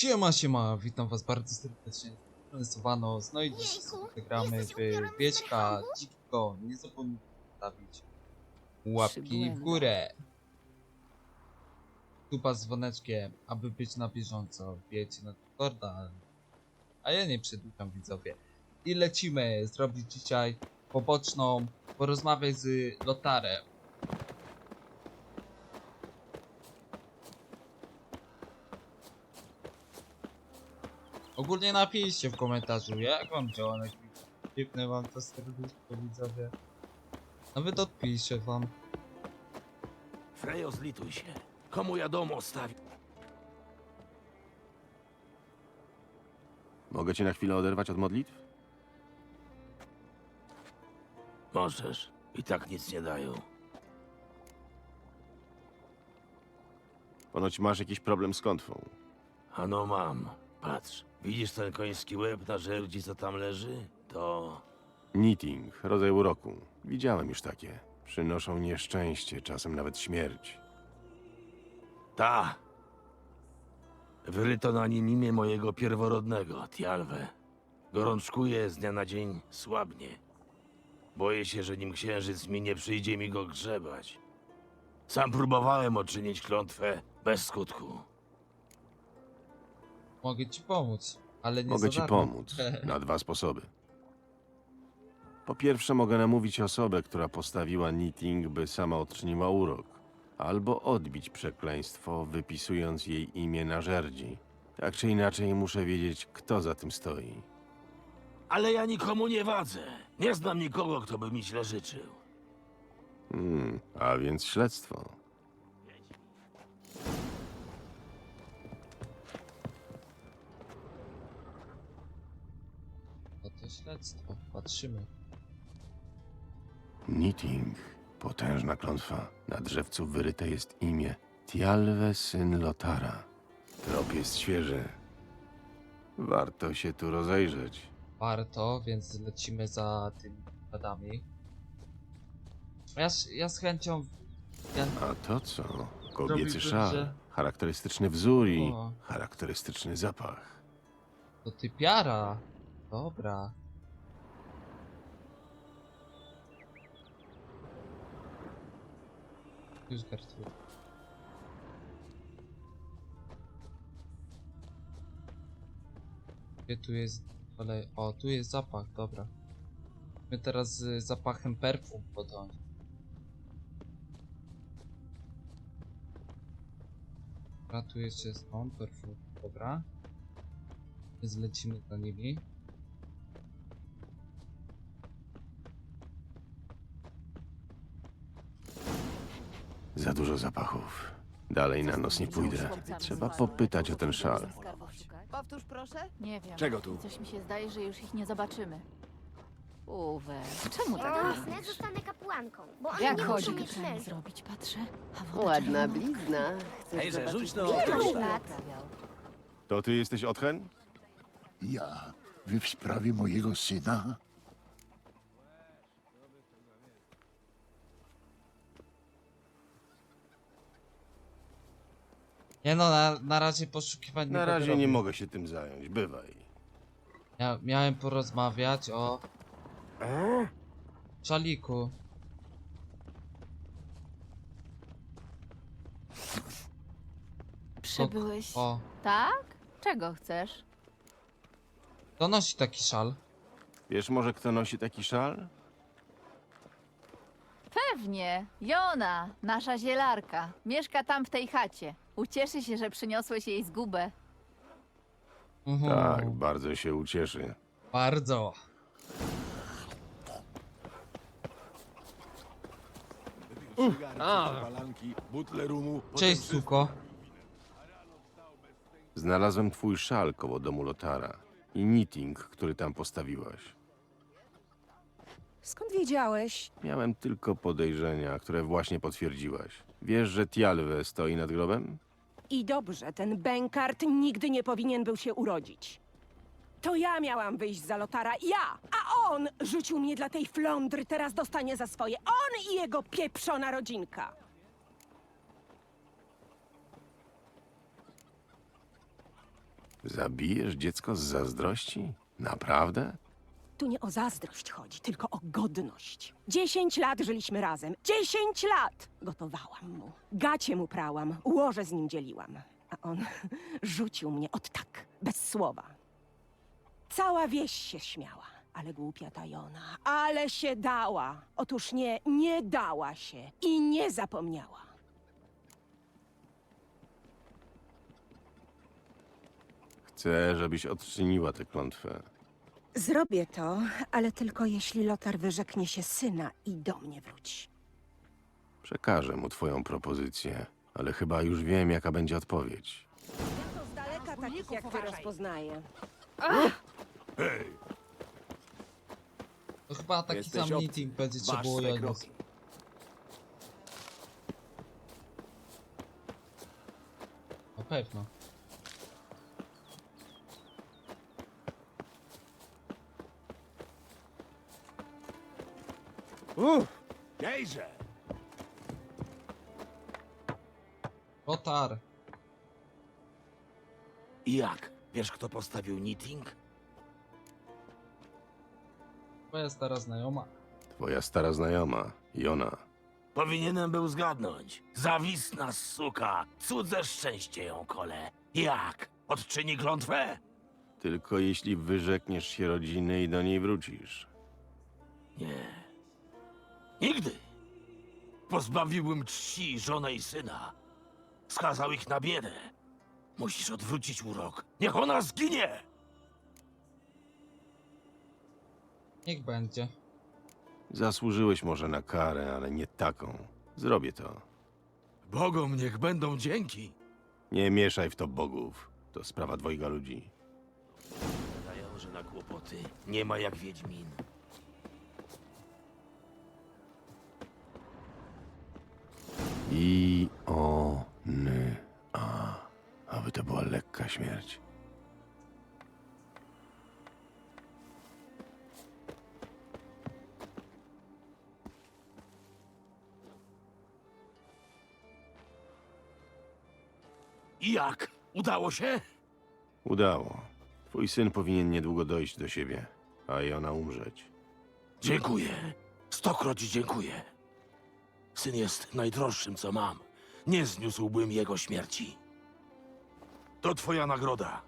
Siema, siema, witam was bardzo serdecznie. Stresowano, no i dziś gramy w zmychachu? Dzikiego. Nie zapomnijcie zostawić łapki w górę. Tuba z dzwoneczkiem, aby być na bieżąco. Wiecie na Discorda. A ja nie przedłużam widzowie. I lecimy zrobić dzisiaj poboczną, porozmawiać z Lotarem. Ogólnie napiszcie w komentarzu, jak wam działanek Piękne wam to serduszko widzowie. Nawet odpiszę wam. Frejo, zlituj się. Komu ja dom ostawię? Mogę cię na chwilę oderwać od modlitw? Możesz. I tak nic nie dają. Ponoć masz jakiś problem z klątwą. Ano mam. Patrz. Widzisz ten koński łeb na żerdzi, co tam leży? To... Knitting, rodzaj uroku. Widziałem już takie. Przynoszą nieszczęście, czasem nawet śmierć. Ta! Wyryto na nim imię mojego pierworodnego, Tialwe. Gorączkuje z dnia na dzień, słabnie. Boję się, że nim księżyc minie, przyjdzie mi go grzebać. Sam próbowałem odczynić klątwę bez skutku. Mogę ci pomóc, ale nie Mogę za ci darmo. pomóc na dwa sposoby. Po pierwsze, mogę namówić osobę, która postawiła knitting, by sama odczyniła urok. Albo odbić przekleństwo, wypisując jej imię na żerdzi. Tak czy inaczej, muszę wiedzieć, kto za tym stoi. Ale ja nikomu nie wadzę. Nie znam nikogo, kto by mi źle życzył. Hmm, a więc śledztwo. Śledztwo, patrzymy. Knitting. Potężna klątwa. Na drzewcu wyryte jest imię. Tialwe, syn Lotara. Trop jest świeży. Warto się tu rozejrzeć. Warto, więc lecimy za tymi badami. Ja, z- ja z chęcią... Ja... A to co? Kobiecy Zrobiłbym, szal. że- Charakterystyczny wzór i O. charakterystyczny zapach. To typiara. Dobra. Już Gertrud. Gdzie tu jest kolej? O, tu jest zapach, dobra. My teraz z zapachem perfum podąż. A tu jeszcze jest on, perfum, dobra. Więc lecimy za nimi. Za dużo zapachów. Dalej na nos nie pójdę. Trzeba popytać o ten szal. Powtórz proszę? Nie wiem. Czego tu? Coś mi się zdaje, że już ich nie zobaczymy. Uwe, czemu tak Jasne, robisz? zostanę kapłanką, bo oni Jak nie chodzi muszą mieć zrobić, patrzę. A woda Ładna czerwona. blizna. Chcesz Hejże, zobaczyć rzuć no. To ty jesteś Otchen? Ja? Wy w sprawie mojego syna? Nie no, na, na razie poszukiwań Na razie nie mogę się tym zająć. Bywaj. Ja, miałem porozmawiać o... Szaliku. Przybyłeś. O, Tak? Czego chcesz? kto nosi taki szal? Wiesz może, kto nosi taki szal? Pewnie. Jona, nasza zielarka. Mieszka tam w tej chacie. Ucieszy się, że przyniosłeś jej zgubę. Mhm, Tak, bardzo się ucieszy. Bardzo. Palanki, butle rumu. Cześć, suko. Znalazłem twój szal koło domu Lotara i knitting, który tam postawiłaś. Skąd wiedziałeś? Miałem tylko podejrzenia, które właśnie potwierdziłaś. Wiesz, że Tialwe stoi nad grobem? I dobrze, ten Benkart nigdy nie powinien był się urodzić. To ja miałam wyjść za Lotara, ja! A on rzucił mnie dla tej flądry, teraz dostanie za swoje. On i jego pieprzona rodzinka. Zabijesz dziecko z zazdrości? Naprawdę? Tu nie o zazdrość chodzi, tylko godność. Dziesięć lat żyliśmy razem. Dziesięć lat! Gotowałam mu, gacie mu prałam, łoże z nim dzieliłam. A on rzucił mnie od tak, bez słowa. Cała wieś się śmiała, ale głupia Tajona, ale się dała. Otóż nie, nie dała się i nie zapomniała. Chcę, żebyś odczyniła tę klątwę. Zrobię to, ale tylko jeśli Lotar wyrzeknie się syna i do mnie wróci. Przekażę mu twoją propozycję, ale chyba już wiem, jaka będzie odpowiedź. To z daleka takich jak ty rozpoznaję. Hej, To chyba taki Jesteś sam meeting będzie trzeba masz było swe kroki. Na pewno. Dejże! Lotar. I jak? Wiesz, kto postawił knitting? Twoja stara znajoma. Twoja stara znajoma, Jona. Powinienem był zgadnąć. Zawisna suka! Cudze szczęście ją kole. Jak? Odczyni klątwę? Tylko jeśli wyrzekniesz się rodziny i do niej wrócisz. Nie. Nigdy. Pozbawiłbym czci żonę i syna. Skazał ich na biedę. Musisz odwrócić urok. Niech ona zginie! Niech będzie. Zasłużyłeś może na karę, ale nie taką. Zrobię to. Bogom niech będą dzięki. Nie mieszaj w to bogów. To sprawa dwojga ludzi. Wydają, że na kłopoty nie ma jak Wiedźmin. I o ny a. Aby to była lekka śmierć. I jak? Udało się? Udało. Twój syn powinien niedługo dojść do siebie, a Jona umrzeć. Dziękuję. Stokroć dziękuję. Syn jest najdroższym, co mam. Nie zniósłbym jego śmierci. To twoja nagroda.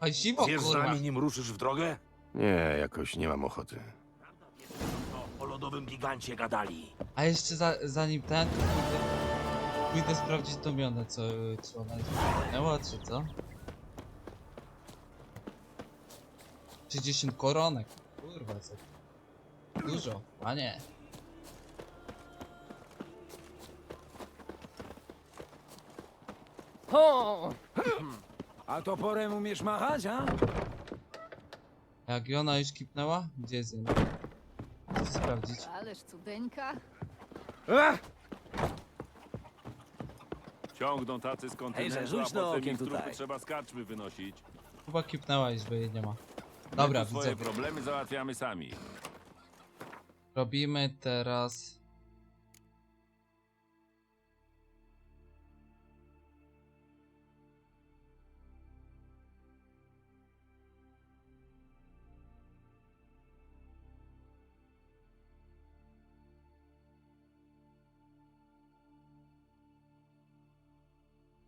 A zimo, Wiesz z kurwa. nami, nim ruszysz w drogę? Nie, jakoś nie mam ochoty. O, o lodowym gigancie gadali. A jeszcze za, zanim ten, to pójdę, pójdę sprawdzić domionę, co, czy ona jest czy co? 60 koronek. Kurwa, co? Dużo, a nie. O! A toporem umiesz machać, a? Jak ona już kipnęła? Gdzie jest Jona? Chcę sprawdzić. Ależ cudeńka. Ach! Ciągną tacy z kontynentu, Hejże, a rzuć no potem okiem ich trupy tutaj. trzeba z karczmy wynosić. Chyba kipnęła już, bo jej nie ma. Dobra, swoje widzę. problemy załatwiamy sami. Robimy teraz...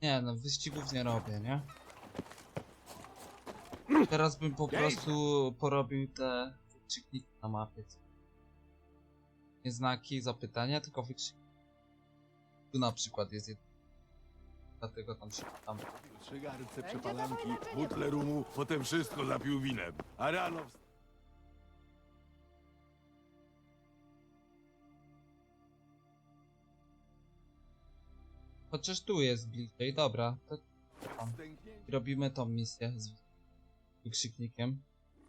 Nie no, wyścigów nie robię, nie? Teraz bym po prostu porobił te wykrzykniki na mapie. Nie znaki zapytania, tylko wykrzykniki. Tu na przykład jest jeden. Dlatego tam się tam. Trzy garnce przepalanki, butle rumu, potem wszystko zapił winem. A rano... wst- Chociaż tu jest bliżej, dobra. To tam. Robimy tą misję z wykrzyknikiem.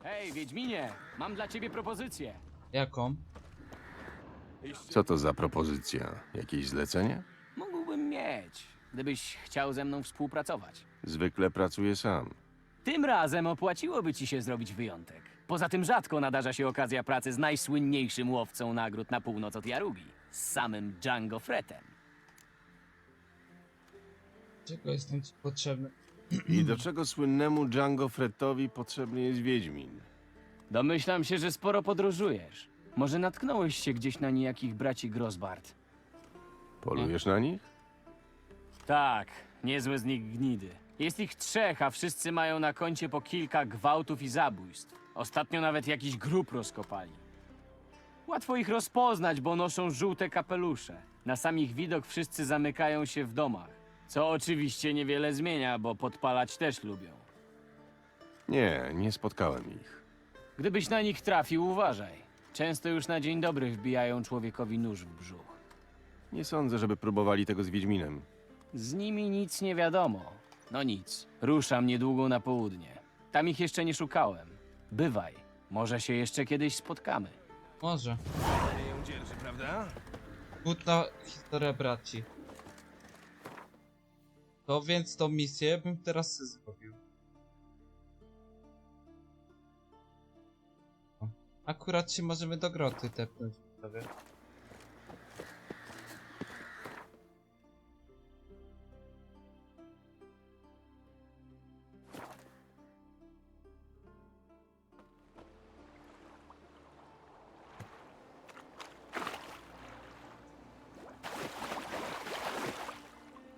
Hej, Wiedźminie, mam dla ciebie propozycję. Jaką? Co to za propozycja? Jakieś zlecenie? Mógłbym mieć, gdybyś chciał ze mną współpracować. Zwykle pracuję sam. Tym razem opłaciłoby ci się zrobić wyjątek. Poza tym rzadko nadarza się okazja pracy z najsłynniejszym łowcą nagród na północ od Jarugi, z samym Django Fretem. Czego jestem ci potrzebny? I do czego słynnemu Django Frettowi potrzebny jest Wiedźmin? Domyślam się, że sporo podróżujesz. Może natknąłeś się gdzieś na niejakich braci Grosbart? Polujesz na nich? Tak, niezłe z nich gnidy. Jest ich trzech, a wszyscy mają na koncie po kilka gwałtów i zabójstw. Ostatnio nawet jakiś grób rozkopali. Łatwo ich rozpoznać, bo noszą żółte kapelusze. Na sam ich widok wszyscy zamykają się w domach. Co oczywiście niewiele zmienia, bo podpalać też lubią. Nie, nie spotkałem ich. Gdybyś na nich trafił, uważaj. Często już na dzień dobry wbijają człowiekowi nóż w brzuch. Nie sądzę, żeby próbowali tego z Wiedźminem. Z nimi nic nie wiadomo. No nic, ruszam niedługo na południe. Tam ich jeszcze nie szukałem. Bywaj, może się jeszcze kiedyś spotkamy. Może. Nie ją dzierży, prawda? Smutna historia braci. To więc tą misję bym teraz zrobił. Akurat się możemy do groty tepnąć sobie.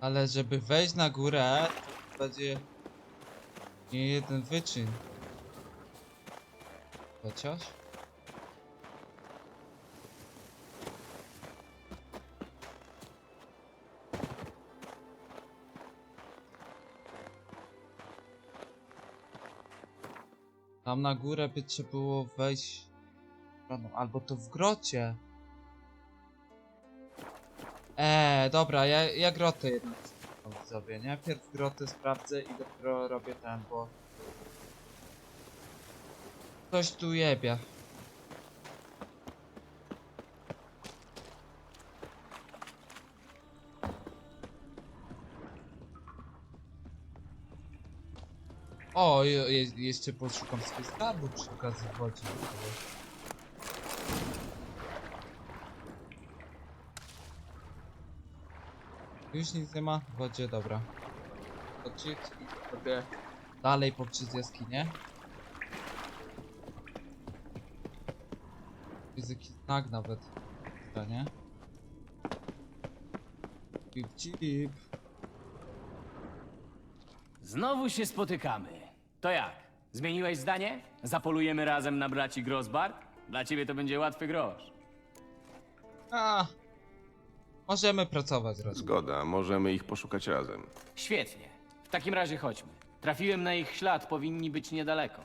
Ale żeby wejść na górę, to będzie nie jeden wyczyn. Chociaż? Tam na górę by trzeba było wejść albo to w grocie. Eee, dobra, ja, ja grotę jednak sobie, nie? Pierw grotę sprawdzę i dopiero robię ten, bo... Coś tu jebie. O, je, je, jeszcze poszukam sobie skarbu przy okazji wchodzi. Już nic nie ma? Wodzie, dobra. Odcisk i sobie dalej poprzez jaskinię. Jest jakiś znak nawet. Chyba, nie? Cip, cip. Znowu się spotykamy. To jak? Zmieniłeś zdanie? Zapolujemy razem na braci Grosbart? Dla ciebie to będzie łatwy grosz. A, możemy pracować razem. Zgoda, możemy ich poszukać razem. Świetnie. W takim razie chodźmy. Trafiłem na ich ślad, powinni być niedaleko.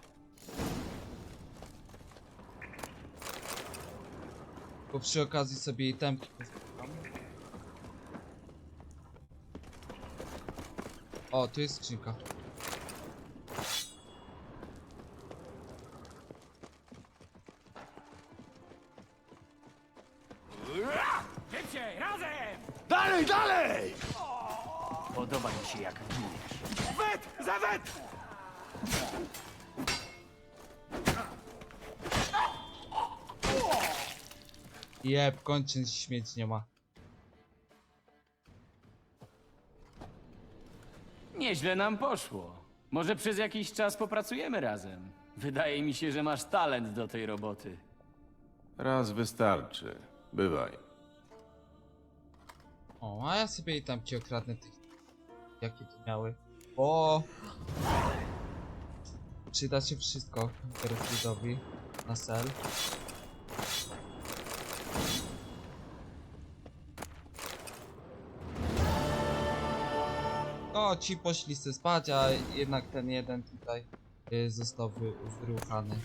Bo przy okazji sobie i temki pozbieram. O, tu jest skrzynka. Podoba mi się jak giniesz. Wet! Za wet! Jeb, kończyn śmieć nie ma. Nieźle nam poszło. Może przez jakiś czas popracujemy razem. Wydaje mi się, że masz talent do tej roboty. Raz wystarczy. Bywaj. O, a ja sobie i tam ci okradnę tych... Jakie tu miały. O! Przyda się wszystko Gertrudowi na sel. No, ci poszli se spać, a jednak ten jeden tutaj y, został wy, wyruchany.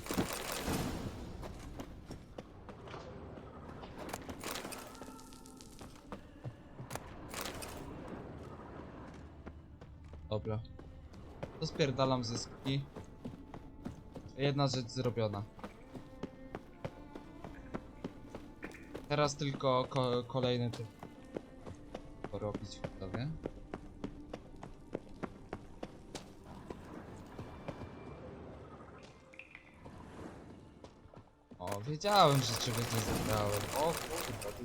Dobra. To spierdalam zyski. Jedna rzecz zrobiona. Teraz tylko ko kolejny typ porobić widzowie. O, wiedziałem, że czegoś nie zebrałem. O kurwa,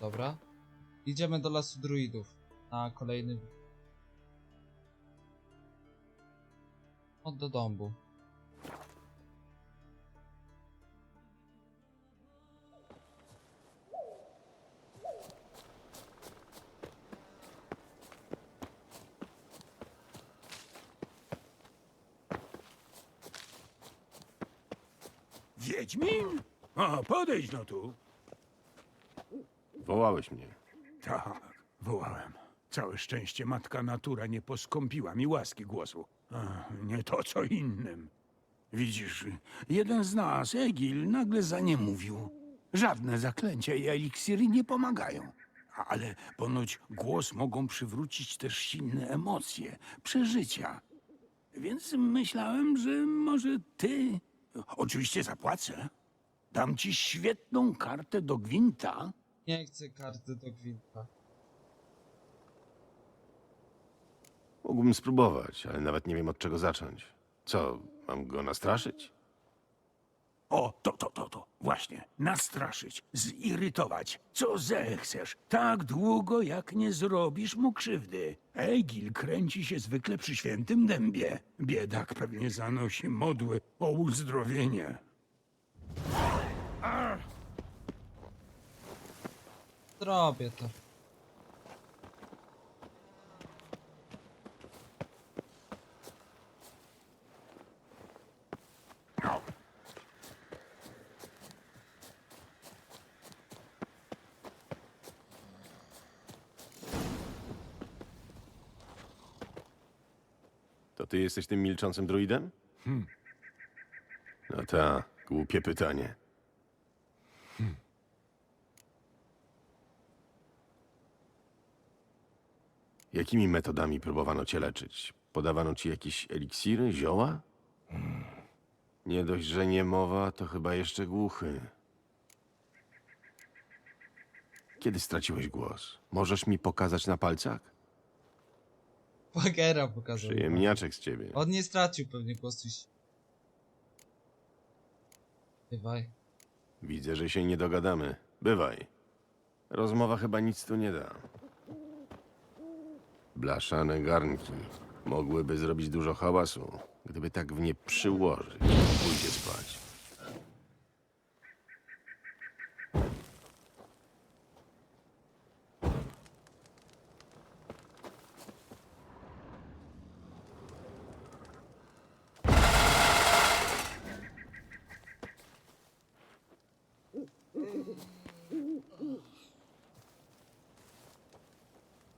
dobra. Idziemy do lasu druidów. Na kolejny... Od do dąbu. Wiedźmin? O, podejdź no tu. Wołałeś mnie. Tak, wołałem. Całe szczęście matka natura nie poskąpiła mi łaski głosu. Ach, nie to co innym. Widzisz, jeden z nas, Egil, nagle zaniemówił. Żadne zaklęcia i eliksiry nie pomagają. Ale ponoć głos mogą przywrócić też silne emocje, przeżycia. Więc myślałem, że może ty... Oczywiście zapłacę. Dam ci świetną kartę do gwinta. Nie chcę karty do gwinta. Mógłbym spróbować, ale nawet nie wiem od czego zacząć. Co, mam go nastraszyć? O, to, to, to, to. Właśnie. Nastraszyć, zirytować. Co zechcesz. Tak długo, jak nie zrobisz mu krzywdy. Egil kręci się zwykle przy świętym dębie. Biedak pewnie zanosi modły o uzdrowienie. Zrobię to. To ty jesteś tym milczącym druidem? No ta, głupie pytanie. Jakimi metodami próbowano cię leczyć? Podawano ci jakieś eliksiry, zioła? Nie dość, że nie mowa, to chyba jeszcze głuchy. Kiedy straciłeś głos? Możesz mi pokazać na palcach? Bagera pokazał. Przyjemniaczek z ciebie. On nie stracił pewnie głosu. Bywaj. Widzę, że się nie dogadamy. Bywaj. Rozmowa chyba nic tu nie da. Blaszane garnki mogłyby zrobić dużo hałasu, gdyby tak w nie przyłożyć. Pójdzie spać.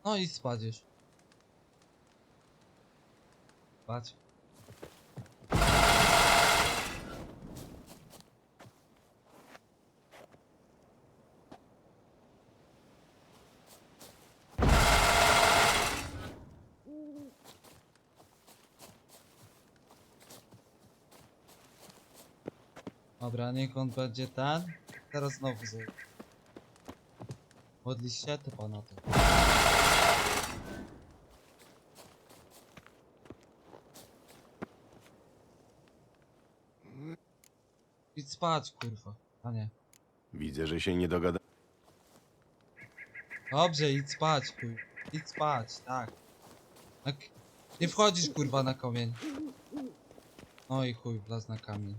No i spać. Spać. Dobra, niech on będzie ten. Teraz znowu zejdzie. Modlisz się, to pana to. Spać, kurwa. A nie. Widzę, że się nie dogada. Dobrze, idź spać, kurwa. Idź spać, tak. tak. Nie wchodzisz, kurwa, na kamień. No i chuj, wlazł na kamień.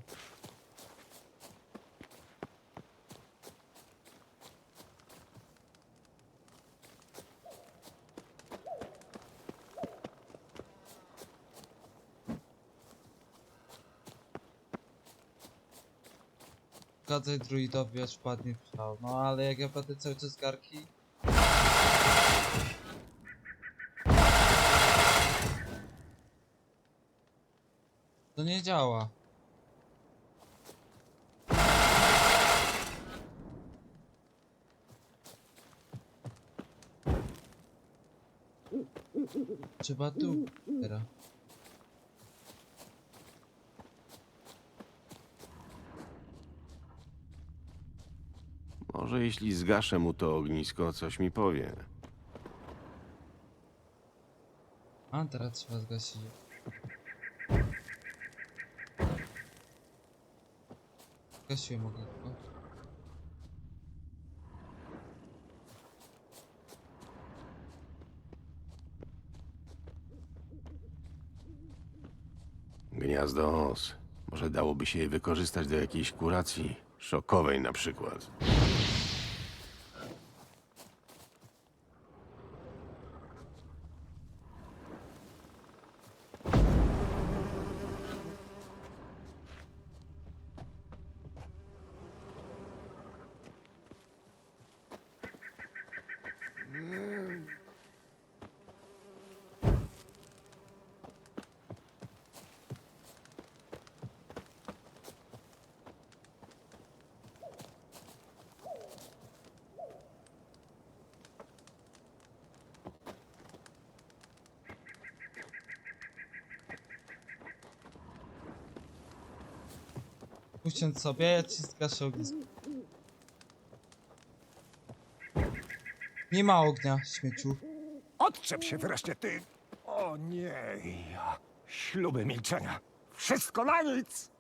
Zgadzaj druidowi, aż wpadnie w szał. No ale jak ja będę cały czas garki... To nie działa. Trzeba tu teraz. Może jeśli zgaszę mu to ognisko, coś mi powie. A teraz trzeba zgasić. Zgasiłem ognisko. Gniazdo os. Może dałoby się je wykorzystać do jakiejś kuracji. Szokowej na przykład. Usiądź sobie, ja ci zgaszę ognisko. Nie ma ognia, śmieciu. Odczep się wreszcie, ty! O nie, ja. Śluby milczenia. Wszystko na nic!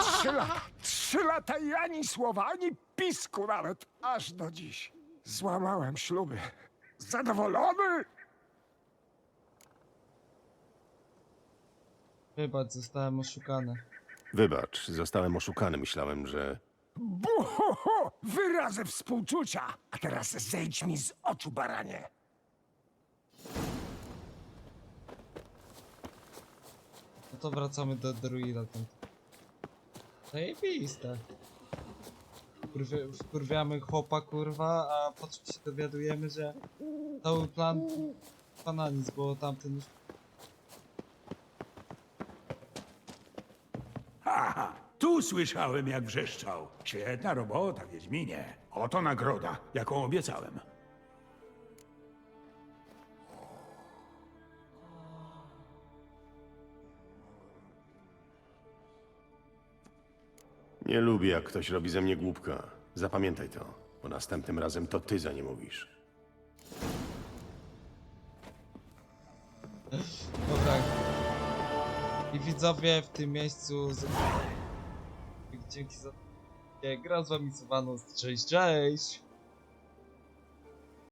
Trzy lata, trzy lata i ani słowa, ani pisku nawet. Aż do dziś. Złamałem śluby. Zadowolony? Wybacz, zostałem oszukany. Wybacz, zostałem oszukany. Myślałem, że... Buho, wyrazy współczucia. A teraz zejdź mi z oczu, baranie. No to wracamy do druida. Tam. Zajebiste. Wkurwi- Wkurwiamy chłopa, kurwa, a po czym się dowiadujemy, że cały plan pana nic, bo tamten już Haha, tu słyszałem jak wrzeszczał. Świetna robota, Wiedźminie. Oto nagroda, jaką obiecałem. Nie lubię, jak ktoś robi ze mnie głupka. Zapamiętaj to, bo następnym razem to ty za nie mówisz. I widzowie w tym miejscu. Z... Dzięki za. Gra z wami Sylwanus. Cześć, cześć!